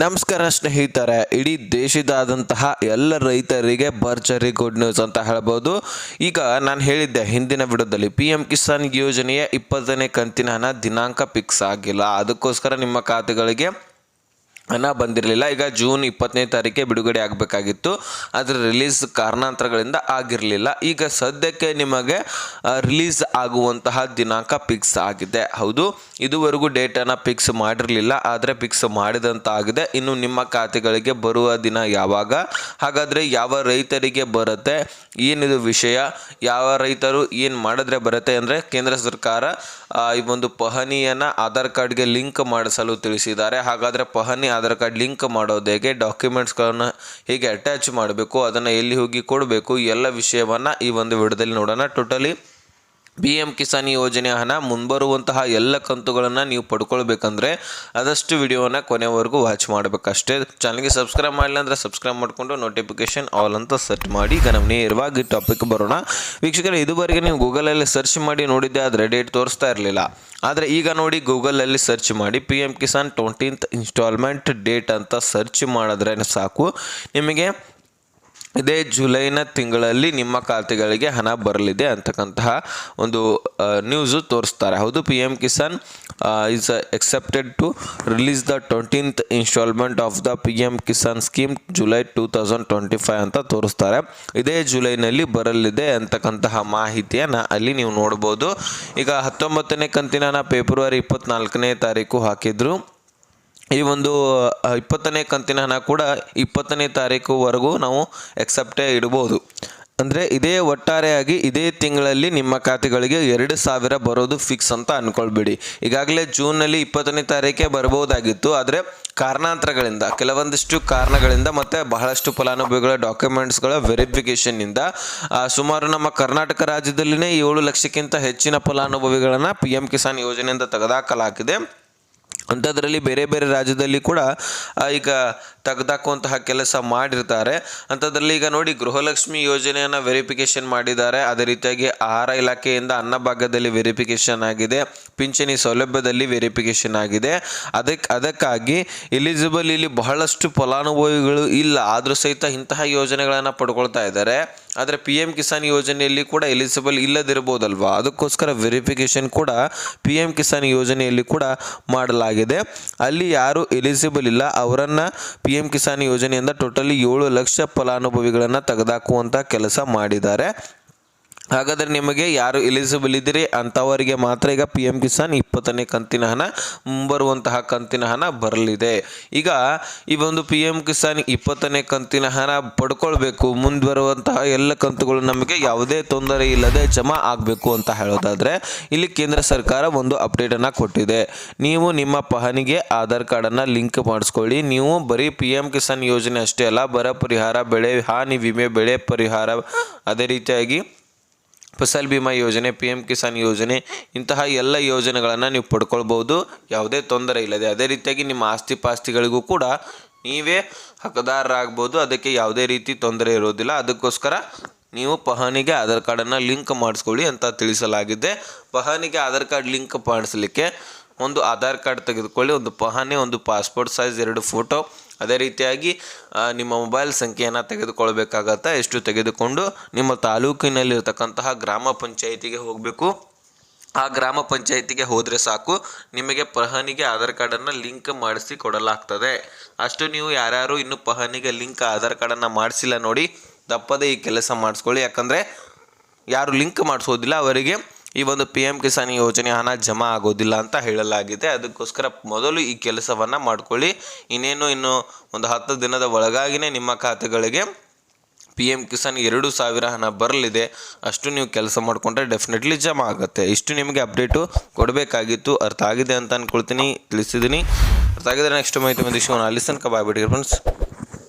ನಮಸ್ಕಾರ ಸ್ನೇಹಿತರೆ, ಇಡೀ ದೇಶದಾದಂತಹ ಎಲ್ಲ ರೈತರಿಗೆ ಭರ್ಜರಿ ಗುಡ್ ನ್ಯೂಸ್ ಅಂತ ಹೇಳ್ಬೋದು. ಈಗ ನಾನು ಹೇಳಿದ್ದೆ, ಹಿಂದಿನ ವಿಡಿಯೋದಲ್ಲಿ ಪಿ ಎಂ ಕಿಸಾನ್ ಯೋಜನೆಯ ಇಪ್ಪತ್ತನೇ ಕಂತಿನ ಹಣ ದಿನಾಂಕ ಫಿಕ್ಸ್ ಆಗಿಲ್ಲ. ಅದಕ್ಕೋಸ್ಕರ ನಿಮ್ಮ ಖಾತೆಗಳಿಗೆ ಹಣ ಬಂದಿರಲಿಲ್ಲ. ಈಗ ಜೂನ್ ಇಪ್ಪತ್ತನೇ ತಾರೀಕೆ ಬಿಡುಗಡೆ ಆಗಬೇಕಾಗಿತ್ತು. ಅದರ ರಿಲೀಸ್ ಕಾರಣಾಂತರಗಳಿಂದ ಆಗಿರಲಿಲ್ಲ. ಈಗ ಸದ್ಯಕ್ಕೆ ನಿಮಗೆ ರಿಲೀಸ್ ಆಗುವಂತಹ ದಿನಾಂಕ ಫಿಕ್ಸ್ ಆಗಿದೆ. ಹೌದು, ಇದುವರೆಗೂ ಡೇಟನ್ನು ಫಿಕ್ಸ್ ಮಾಡಿರಲಿಲ್ಲ. ಆದರೆ ಫಿಕ್ಸ್ ಮಾಡಿದಂತ ಆಗಿದೆ ಇನ್ನು ನಿಮ್ಮ ಖಾತೆಗಳಿಗೆ ಬರುವ ದಿನ ಯಾವಾಗ? ಹಾಗಾದರೆ ಯಾವ ರೈತರಿಗೆ ಬರುತ್ತೆ? ಏನಿದು ವಿಷಯ? ಯಾವ ರೈತರು ಏನು ಮಾಡಿದ್ರೆ ಬರುತ್ತೆ ಅಂದರೆ ಕೇಂದ್ರ ಸರ್ಕಾರ ಈ ಒಂದು ಪಹಣಿಯನ್ನು ಆಧಾರ್ ಕಾರ್ಡ್ಗೆ ಲಿಂಕ್ ಮಾಡಿಸಲು ತಿಳಿಸಿದ್ದಾರೆ. ಹಾಗಾದರೆ ಪಹಣಿ ಆಧಾರ್ ಕಾರ್ಡ್ ಲಿಂಕ್ ಮಾಡೋದು ಹೇಗೆ ಡಾಕ್ಯುಮೆಂಟ್ಸ್ಗಳನ್ನು ಹೇಗೆ ಅಟ್ಯಾಚ್ ಮಾಡಬೇಕು, ಅದನ್ನು ಎಲ್ಲಿ ಹೋಗಿ ಕೊಡಬೇಕು ಎಲ್ಲ ವಿಷಯವನ್ನು ಈ ಒಂದು ವಿಡಿಯೋದಲ್ಲಿ ನೋಡೋಣ. ಟೋಟಲಿ ಪಿ ಎಂ ಕಿಸಾನ್ ಯೋಜನೆ ಹಣ ಮುಂಬರುವಂತಹ ಎಲ್ಲ ಕಂತುಗಳನ್ನು ನೀವು ಪಡ್ಕೊಳ್ಬೇಕಂದ್ರೆ ಆದಷ್ಟು ವಿಡಿಯೋನ ಕೊನೆವರೆಗೂ ವಾಚ್ ಮಾಡಬೇಕಷ್ಟೇ. ಚಾನಲ್ಗೆ ಸಬ್ಸ್ಕ್ರೈಬ್ ಮಾಡಿಲ್ಲ ಅಂದರೆ ಸಬ್ಸ್ಕ್ರೈಬ್ ಮಾಡಿಕೊಂಡು ನೋಟಿಫಿಕೇಶನ್ ಆಲ್ ಅಂತ ಸೆಟ್ ಮಾಡಿ ಈಗ ನಮ್ಮ ನೇರವಾಗಿ ಟಾಪಿಕ್ ಬರೋಣ. ವೀಕ್ಷಕರೇ, ಇದುವರೆಗೆ ನೀವು ಗೂಗಲಲ್ಲಿ ಸರ್ಚ್ ಮಾಡಿ ನೋಡಿದ್ದೆ ಆದರೆ ಡೇಟ್ ತೋರಿಸ್ತಾ ಇರಲಿಲ್ಲ. ಆದರೆ ಈಗ ನೋಡಿ ಗೂಗಲಲ್ಲಿ ಸರ್ಚ್ ಮಾಡಿ P M Kisan twentieth installment date ಅಂತ ಸರ್ಚ್ ಮಾಡಿದ್ರೆ ಸಾಕು. ನಿಮಗೆ ಇದೇ ಜುಲೈನ ತಿಂಗಳಲ್ಲಿ ನಿಮ್ಮ ಖಾತೆಗಳಿಗೆ ಹಣ ಬರಲಿದೆ ಅಂತಕ್ಕಂತಹ ಒಂದು ನ್ಯೂಸು ತೋರಿಸ್ತಾರೆ. ಹೌದು P M Kisan is expected to release the twentieth installment of the P M Kisan scheme July two thousand twenty five ಅಂತ ತೋರಿಸ್ತಾರೆ. ಇದೇ ಜುಲೈನಲ್ಲಿ ಬರಲಿದೆ ಅಂತಕ್ಕಂತಹ ಮಾಹಿತಿಯನ್ನು ಅಲ್ಲಿ ನೀವು ನೋಡ್ಬೋದು. ಈಗ ಹತ್ತೊಂಬತ್ತನೇ ಕಂತಿನ ಫೆಬ್ರವರಿ ಇಪ್ಪತ್ನಾಲ್ಕನೇ ತಾರೀಕು ಹಾಕಿದ್ರು. ಈ ಒಂದು ಇಪ್ಪತ್ತನೇ ಕಂತಿನ ಹಣ ಕೂಡ ಇಪ್ಪತ್ತನೇ ತಾರೀಕುವರೆಗೂ ನಾವು ಎಕ್ಸೆಪ್ಟೇ ಇಡ್ಬೋದು. ಅಂದರೆ ಇದೇ ಒಟ್ಟಾರೆಯಾಗಿ ಇದೇ ತಿಂಗಳಲ್ಲಿ ನಿಮ್ಮ ಖಾತೆಗಳಿಗೆ ಎರಡು ಸಾವಿರ ಬರೋದು ಫಿಕ್ಸ್ ಅಂತ ಅಂದ್ಕೊಳ್ಬೇಡಿ ಈಗಾಗಲೇ ಜೂನ್ನಲ್ಲಿ ಇಪ್ಪತ್ತನೇ ತಾರೀಕೆ ಬರ್ಬೋದಾಗಿತ್ತು, ಆದರೆ ಕಾರಣಾಂತರಗಳಿಂದ, ಕೆಲವೊಂದಿಷ್ಟು ಕಾರಣಗಳಿಂದ ಮತ್ತು ಬಹಳಷ್ಟು ಫಲಾನುಭವಿಗಳ ಡಾಕ್ಯುಮೆಂಟ್ಸ್ಗಳ ವೆರಿಫಿಕೇಷನ್ನಿಂದ ಸುಮಾರು ನಮ್ಮ ಕರ್ನಾಟಕ ರಾಜ್ಯದಲ್ಲಿನೇ ಏಳು ಲಕ್ಷಕ್ಕಿಂತ ಹೆಚ್ಚಿನ ಫಲಾನುಭವಿಗಳನ್ನು ಪಿ ಎಂ ಕಿಸಾನ್ ಯೋಜನೆಯಿಂದ ತೆಗೆದಾಕಲಾಗಿದೆ. ಅಂಥದ್ರಲ್ಲಿ ಬೇರೆ ಬೇರೆ ರಾಜ್ಯದಲ್ಲಿ ಕೂಡ ಈಗ ತೆಗೆದಾಕುವಂತಹ ಕೆಲಸ ಮಾಡಿರ್ತಾರೆ. ಅಂಥದ್ರಲ್ಲಿ ಈಗ ನೋಡಿ ಗೃಹಲಕ್ಷ್ಮಿ ಯೋಜನೆಯನ್ನು ವೆರಿಫಿಕೇಷನ್ ಮಾಡಿದ್ದಾರೆ. ಅದೇ ರೀತಿಯಾಗಿ ಆಹಾರ ಇಲಾಖೆಯಿಂದ ಅನ್ನಭಾಗ್ಯದಲ್ಲಿ ವೆರಿಫಿಕೇಷನ್ ಆಗಿದೆ. ಪಿಂಚಣಿ ಸೌಲಭ್ಯದಲ್ಲಿ ವೆರಿಫಿಕೇಷನ್ ಆಗಿದೆ. ಅದಕ್ಕೆ ಅದಕ್ಕಾಗಿ ಎಲಿಜಿಬಲ್ ಇಲ್ಲಿ ಬಹಳಷ್ಟು ಫಲಾನುಭವಿಗಳು ಇಲ್ಲ. ಆದರೂ ಸಹಿತ ಇಂತಹ ಯೋಜನೆಗಳನ್ನು ಪಡ್ಕೊಳ್ತಾ ಇದ್ದಾರೆ. ಆದರೆ ಪಿ ಎಂ ಕಿಸಾನ್ ಯೋಜನೆಯಲ್ಲಿ ಕೂಡ ಎಲಿಜಿಬಲ್ ಇಲ್ಲದಿರ್ಬೋದಲ್ವಾ ಅದಕ್ಕೋಸ್ಕರ ವೆರಿಫಿಕೇಷನ್ ಕೂಡ ಪಿ ಎಂ ಕಿಸಾನ್ ಯೋಜನೆಯಲ್ಲಿ ಕೂಡ ಮಾಡಲಾಗಿದೆ. ಅಲ್ಲಿ ಯಾರು ಎಲಿಜಿಬಲ್ ಇಲ್ಲ, ಅವರನ್ನು ಪಿ ಎಂ ಕಿಸಾನ್ ಯೋಜನೆಯಿಂದ ಟೋಟಲಿ ಏಳು ಲಕ್ಷ ಫಲಾನುಭವಿಗಳನ್ನು ತೆಗೆದಾಕುವಂಥ ಕೆಲಸ ಮಾಡಿದ್ದಾರೆ. ಹಾಗಾದರೆ ನಿಮಗೆ ಯಾರು ಎಲಿಜಿಬಲ್ ಇದ್ದೀರಿ ಅಂಥವರಿಗೆ ಮಾತ್ರ ಈಗ ಪಿ ಎಂ ಕಿಸಾನ್ ಇಪ್ಪತ್ತನೇ ಕಂತಿನ ಹಣ, ಮುಂಬರುವಂತಹ ಕಂತಿನ ಹಣ ಬರಲಿದೆ. ಈಗ ಈ ಒಂದು ಪಿ ಎಂ ಕಿಸಾನ್ ಇಪ್ಪತ್ತನೇ ಕಂತಿನ ಹಣ ಪಡ್ಕೊಳ್ಬೇಕು, ಮುಂದುವರುವಂತಹ ಎಲ್ಲ ಕಂತುಗಳು ನಮಗೆ ಯಾವುದೇ ತೊಂದರೆ ಇಲ್ಲದೆ ಜಮಾ ಆಗಬೇಕು ಅಂತ ಹೇಳೋದಾದರೆ ಇಲ್ಲಿ ಕೇಂದ್ರ ಸರ್ಕಾರ ಒಂದು ಅಪ್ಡೇಟನ್ನು ಕೊಟ್ಟಿದೆ. ನೀವು ನಿಮ್ಮ ಪಹನಿಗೆ ಆಧಾರ್ ಕಾರ್ಡನ್ನು ಲಿಂಕ್ ಮಾಡಿಸ್ಕೊಳ್ಳಿ. ನೀವು ಬರೀ ಪಿ ಎಂ ಕಿಸಾನ್ ಯೋಜನೆ ಅಷ್ಟೇ ಅಲ್ಲ, ಬರ ಪರಿಹಾರ, ಬೆಳೆ, ಹಾನಿ, ವಿಮೆ, ಬೆಳೆ ಪರಿಹಾರ, ಅದೇ ರೀತಿಯಾಗಿ ಫಸಲ್ ಬಿಮಾ ಯೋಜನೆ, ಪಿ ಎಂ ಕಿಸಾನ್ ಯೋಜನೆ, ಇಂತಹ ಎಲ್ಲ ಯೋಜನೆಗಳನ್ನು ನೀವು ಪಡ್ಕೊಳ್ಬೋದು ಯಾವುದೇ ತೊಂದರೆ ಇಲ್ಲದೆ. ಅದೇ ರೀತಿಯಾಗಿ ನಿಮ್ಮ ಆಸ್ತಿ ಪಾಸ್ತಿಗಳಿಗೂ ಕೂಡ ನೀವೇ ಹಕ್ಕದಾರರಾಗ್ಬೋದು ಅದಕ್ಕೆ ಯಾವುದೇ ರೀತಿ ತೊಂದರೆ ಇರೋದಿಲ್ಲ. ಅದಕ್ಕೋಸ್ಕರ ನೀವು ಪಹಣಿಗೆ ಆಧಾರ್ ಕಾರ್ಡನ್ನು ಲಿಂಕ್ ಮಾಡಿಸ್ಕೊಳ್ಳಿ ಅಂತ ತಿಳಿಸಲಾಗಿದೆ. ಪಹಣಿಗೆ ಆಧಾರ್ ಕಾರ್ಡ್ ಲಿಂಕ್ ಮಾಡಿಸ್ಲಿಕ್ಕೆ ಒಂದು ಆಧಾರ್ ಕಾರ್ಡ್ ತೆಗೆದುಕೊಳ್ಳಿ. ಒಂದು ಪಹಣಿ, ಒಂದು ಪಾಸ್ಪೋರ್ಟ್ ಸೈಜ್, ಎರಡು ಫೋಟೋ ಅದೇ ರೀತಿಯಾಗಿ ನಿಮ್ಮ ಮೊಬೈಲ್ ಸಂಖ್ಯೆಯನ್ನು ತೆಗೆದುಕೊಳ್ಬೇಕಾಗತ್ತೆ? ಎಷ್ಟು ತೆಗೆದುಕೊಂಡು ನಿಮ್ಮ ತಾಲೂಕಿನಲ್ಲಿರ್ತಕ್ಕಂತಹ ಗ್ರಾಮ ಪಂಚಾಯಿತಿಗೆ ಹೋಗಬೇಕು. ಆ ಗ್ರಾಮ ಪಂಚಾಯಿತಿಗೆ ಹೋದರೆ ಸಾಕು. ನಿಮಗೆ ಪಹಣಿಗೆ ಆಧಾರ್ ಕಾರ್ಡನ್ನು ಲಿಂಕ್ ಮಾಡಿಸಿ ಕೊಡಲಾಗ್ತದೆ. ಅಷ್ಟು ನೀವು ಯಾರ್ಯಾರು ಇನ್ನು ಪಹಣಿಗೆ ಲಿಂಕ್ ಆಧಾರ್ ಕಾರ್ಡನ್ನು ಮಾಡಿಸಿಲ್ಲ ನೋಡಿ, ತಪ್ಪದೇ ಈ ಕೆಲಸ ಮಾಡಿಸ್ಕೊಳ್ಳಿ. ಯಾಕಂದರೆ ಯಾರು ಲಿಂಕ್ ಮಾಡಿಸೋದಿಲ್ಲ ಅವರಿಗೆ. ಈ ಒಂದು ಪಿ ಎಂ ಕಿಸಾನ್ ಯೋಜನೆ ಹಣ ಜಮಾ ಆಗೋದಿಲ್ಲ ಅಂತ ಹೇಳಲಾಗಿದೆ. ಅದಕ್ಕೋಸ್ಕರ ಮೊದಲು ಈ ಕೆಲಸವನ್ನು ಮಾಡ್ಕೊಳ್ಳಿ. ಇನ್ನೇನು ಇನ್ನು ಒಂದು ಹತ್ತು ದಿನದ ಒಳಗಾಗಿನೇ ನಿಮ್ಮ ಖಾತೆಗಳಿಗೆ ಪಿ ಎಂ ಕಿಸಾನ್ ಎರಡು ಸಾವಿರ ಹಣ ಬರಲಿದೆ. ಅಷ್ಟು ನೀವು ಕೆಲಸ ಮಾಡಿಕೊಂಡ್ರೆ ಡೆಫಿನೆಟ್ಲಿ ಜಮಾ ಆಗುತ್ತೆ. ಇಷ್ಟು ನಿಮಗೆ ಅಪ್ಡೇಟು ಕೊಡಬೇಕಾಗಿತ್ತು. ಅರ್ಥ ಆಗಿದೆ ಅಂತ ಅಂದ್ಕೊಳ್ತೀನಿ ತಿಳಿಸಿದ್ದೀನಿ ಅರ್ಥ ಆಗಿದ್ರೆ ನೆಕ್ಸ್ಟ್ ಮಾಹಿತಿ ಬಂದು ಅಲ್ಲಿ ತನಕ ಬಾಯ್ಬಿಟ್ಟಿರಿ ಫ್ರೆಂಡ್ಸ್